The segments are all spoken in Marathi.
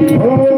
Oh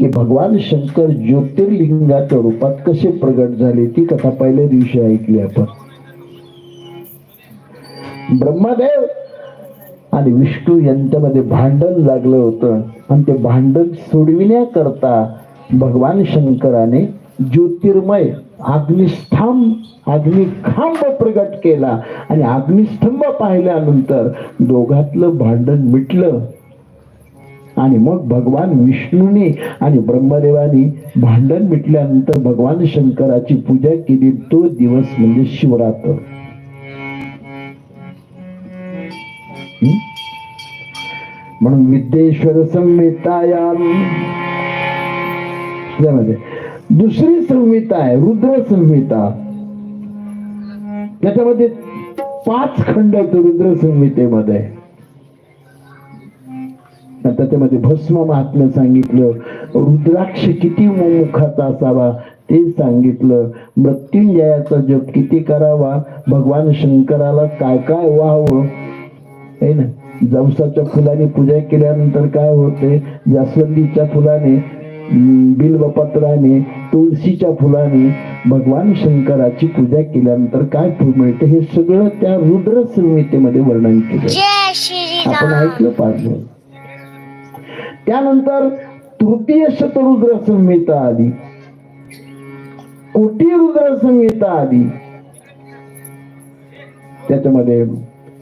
की भगवान शंकर ज्योतिर्लिंगाच्या रूपात कसे प्रगट झाले ती कथा पहिल्या दिवशी ऐकली आपण. ब्रह्मदेव आणि विष्णू यांच्यामध्ये भांडण लागलं होतं. आणि ते भांडण सोडविण्याकरता भगवान शंकराने ज्योतिर्मय अग्निस्तंभ अग्निखांब प्रगट केला. आणि अग्निस्तंभ पाहिल्यानंतर दोघातलं भांडण मिटलं. आणि मग भगवान विष्णूने आणि ब्रह्मदेवानी भांडण मिटल्यानंतर भगवान शंकराची पूजा केली. तो दिवस म्हणजे शिवरात्र. म्हणून विद्येश्वर संहिता यामध्ये दुसरी संहिता आहे रुद्र संहिता. त्याच्यामध्ये पाच खंड आहेत रुद्र संहितेमध्ये. त्याच्यामध्ये भस्म महात्म्य सांगितलं. रुद्राक्ष किती मुखाचा असावा ते सांगितलं. मृत्युंजयाचा जप किती करावा? भगवान शंकराला काय काय व्हावं? है ना? जवसाच्या फुलाने पूजा केल्यानंतर काय होते? जास्वंदीच्या फुलाने बिल्वपत्राने तुळशीच्या फुलाने भगवान शंकराची पूजा केल्यानंतर काय फळ मिळते? हे सगळं त्या रुद्र संहितेमध्ये वर्णन केलं. आपण ऐकलं पाहिजे त्यानंतर तृतीय शतरुद्र संहिता आली. कोटी रुद्र संहिता आली. त्याच्यामध्ये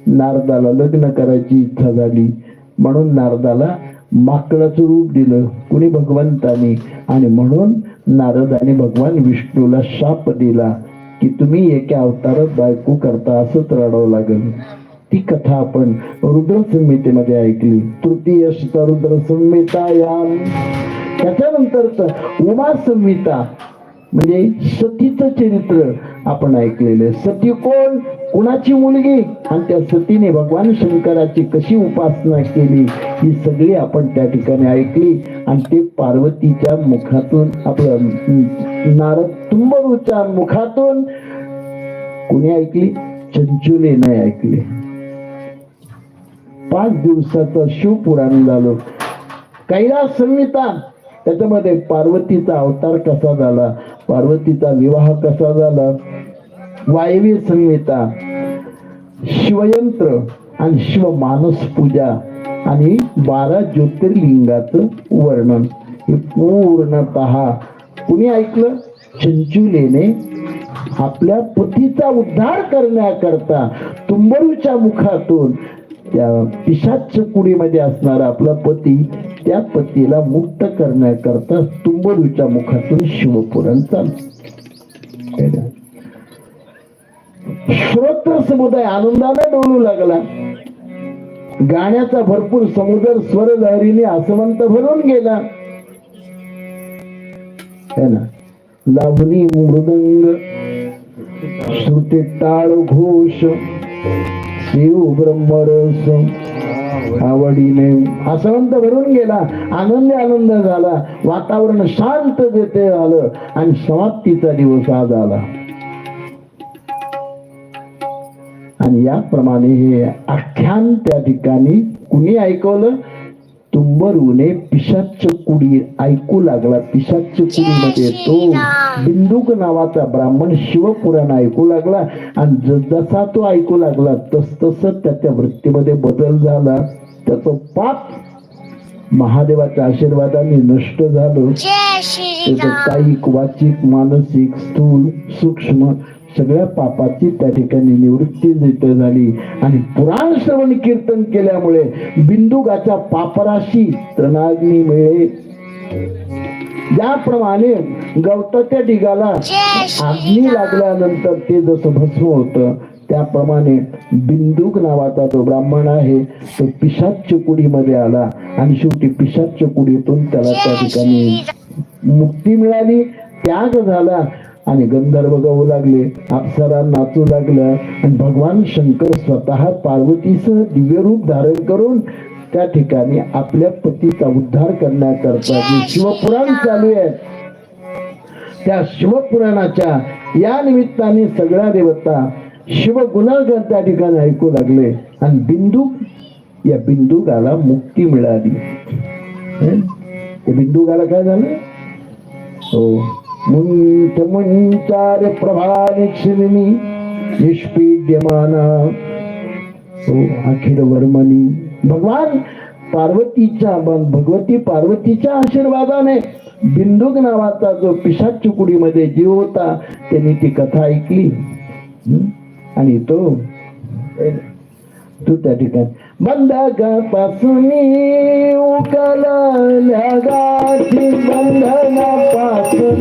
नारदाला लग्न करायची इच्छा झाली. म्हणून नारदाला माकडाचं रूप दिलं. कुणी भगवंतानी? आणि म्हणून नारदाने भगवान विष्णूला शाप दिला की तुम्ही एका अवतारात बायको करता असंच रडावं लागेल. ती कथा आपण रुद्र संहितेमध्ये ऐकली. तृतीय रुद्र संहिता या. त्याच्यानंतर उमा संहिता म्हणजे सतीचं चरित्र आपण ऐकलेलं सती कोण? कुणाची मुलगी? आणि त्या सतीने भगवान शंकराची कशी उपासना केली ही सगळी आपण त्या ठिकाणी ऐकली. आणि ते पार्वतीच्या मुखातून आपलं नारद तुंबरूच्या मुखातून कुणी ऐकली? चंचुले नाही ऐकली. पाच दिवसाचं शिवपुराण झालं. कैलास संहिता. त्याच्यामध्ये पार्वतीचा अवतार कसा झाला? पार्वतीचा विवाह कसा झाला? वायवी संहिता. शिवयंत्र आणि शिवमानस पूजा आणि बारा ज्योतिर्लिंगाचं वर्णन. हे पूर्णत कुणी ऐकलं? चंचुलेने आपल्या पतीचा उद्धार करण्याकरता तुंबरूच्या मुखातून त्या पिशाच कुडीमध्ये असणारा आपला पती त्या पतीला मुक्त करण्याकरता तुंबरूच्या मुखातून शिवपुरण चालू. श्रोत्र समुदाय आनंदाने डोलू लागला. गाण्याचा भरपूर समुद्र स्वर लहरीने आसमंत भरून गेला. ना? लावणी मृदंग श्रुती टाळ घोष शिव ब्रह्मरस आवडीने आसवंत भरून गेला आनंद आनंद झाला वातावरण शांत देते आलं आणि समाप्तीचा दिवस आज आला. आणि याप्रमाणे हे आख्यान त्या ठिकाणी कुणी ऐकवलं? तुंबरुने पिशाच कुडी ऐकू लागला पिशाच कुडीमध्ये तो बिंदुक नावाचा ब्राह्मण शिवपुराण ऐकू लागला आणि जसा तो ऐकू लागला तस तस त्याच्या वृत्तीमध्ये बदल झाला. त्याचं पाप महादेवाच्या आशीर्वादाने नष्ट झालं. त्याचं कायिक वाचिक मानसिक स्थूल सूक्ष्म सगळ्या पापाची त्या ठिकाणी निवृत्ती जिथं झाली. आणि पुराण श्रवण कीर्तन केल्यामुळे बिंदुगाच्या पापराशी तृणाग्नी मिळे ज्याप्रमाणे गवताच्या ढिगाला आग्नी लागल्यानंतर ते जसं भस्म होतं त्याप्रमाणे बिंदुक नावाचा जो ब्राह्मण आहे तो पिशाच कुडीमध्ये आला. आणि शेवटी पिशाच कुडीतून त्याला त्या ठिकाणी मुक्ती मिळाली. त्याग झाला. आणि गंधर्व गाऊ लागले अप्सरा नाचू लागल्या आणि भगवान शंकर स्वतः पार्वतीसह दिव्य रूप धारण करून त्या ठिकाणी आपल्या पतीचा उद्धार करण्याकरता जे शिवपुराण चालू आहे. त्या शिवपुराणाच्या या निमित्ताने सगळ्या देवता शिव गुणागण त्या ठिकाणी ऐकू लागले. आणि बिंदू या बिंदुगाला मुक्ती मिळाली. बिंदुगाला काय झालं? हो. मुंच मुंचार निष्पीड्यमाना। अखिल वर्मनी भगवान पार्वतीच्या भगवती पार्वतीच्या आशीर्वादाने बिंदुक नावाचा जो पिशाच चुकुडीमध्ये जीव होता त्यांनी ती कथा ऐकली. आणि तो तू त्या ठिकाणी बंधकापासून उकलल्या गाठी बंधनापासून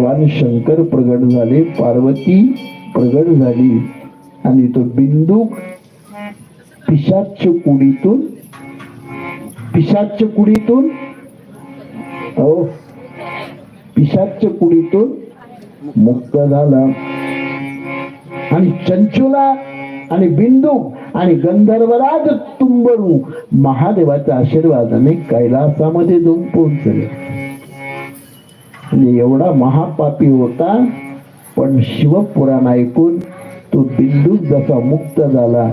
भगवान शंकर प्रगट झाले पार्वती प्रगट झाली. आणि तो बिंदू पिशाच कुडीतून पिशाच कुडीतून हो पिशाच कुडीतून मुक्त झाला. आणि चंचुला आणि बिंदू आणि गंधर्वराज तुंबरू महादेवाच्या आशीर्वादाने कैलासामध्ये जाऊन पोहोचले. म्हणजे एवढा महापापी होता. पण शिवपुराण ऐकून तो बिंदूक जसा मुक्त झाला.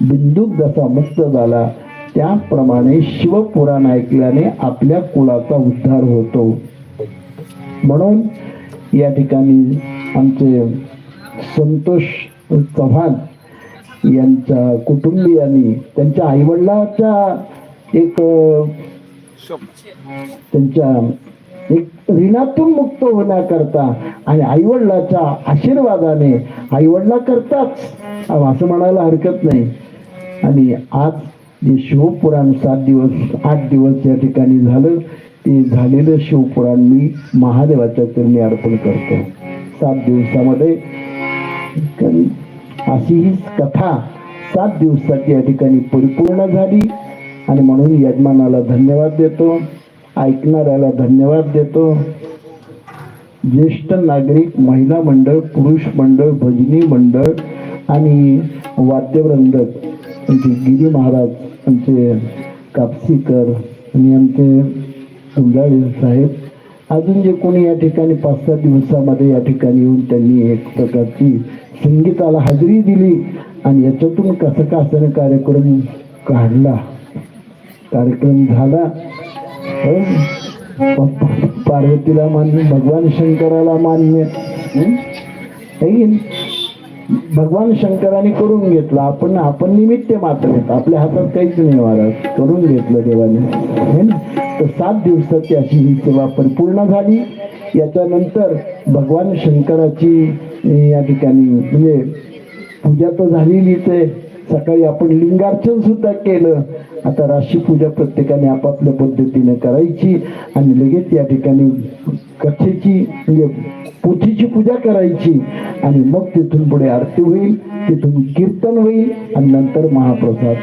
बिंदूक जसा मुक्त झाला. त्याप्रमाणे शिवपुराण ऐकल्याने आपल्या कुळाचा उद्धार होतो. म्हणून या ठिकाणी आमचे संतोष चव्हाण यांच्या कुटुंबियांनी त्यांच्या आईवडिलाच्या एक त्यांच्या ऋणातून मुक्त होण्याकरता आणि आईवडिलाच्या आशीर्वादाने आईवडिला करताच असं म्हणायला हरकत नाही. आणि आज जे शिवपुराण सात दिवस आठ दिवस या ठिकाणी झालं ते झालेलं शिवपुराण मी महादेवाच्या चरणी अर्पण करतो. सात दिवसामध्ये अशी ही कथा सात दिवसाची या ठिकाणी परिपूर्ण झाली. आणि म्हणून यजमानाला धन्यवाद देतो. ऐकणाऱ्याला धन्यवाद देतो. ज्येष्ठ नागरिक महिला मंडळ पुरुष मंडळ भजनी मंडळ आणि वाद्यवृंद आमचे गिरी महाराज आमचे कापसीकर आणि आमचे सुंदाळे साहेब अजून जे कोणी या ठिकाणी पाच सात दिवसामध्ये या ठिकाणी येऊन त्यांनी एक प्रकारची संगीताला हजेरी दिली आणि याच्यातून कसं कासन कार्यक्रम काढला कार्यक्रम झाला पार्वतीला मान्य भगवान शंकराला मान्य. भगवान शंकराने करून घेतलं. आपण आपण निमित्त मात्र आपल्या हातात काहीच नाही वाढत करून घेतलं देवाने. है ना? तर सात दिवसाची अशी ही सेवा परिपूर्ण झाली. याच्यानंतर भगवान शंकराची या ठिकाणी म्हणजे पूजा तर झालेलीच आहे. सकाळी आपण लिंगार्चन सुद्धा केलं. आता राशी पूजा प्रत्येकाने आपापल्या पद्धतीने करायची आणि लगेच या ठिकाणी कथेची म्हणजे पोथीची पूजा करायची. आणि मग तिथून पुढे आरती होईल तिथून कीर्तन होईल आणि नंतर महाप्रसाद.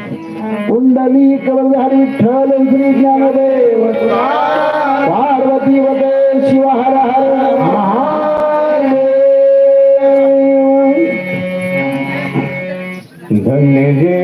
कुंडली कलधारी विठ्ठल श्री ज्ञानदेव. पार्वती वदे शिव हर हर. নিজে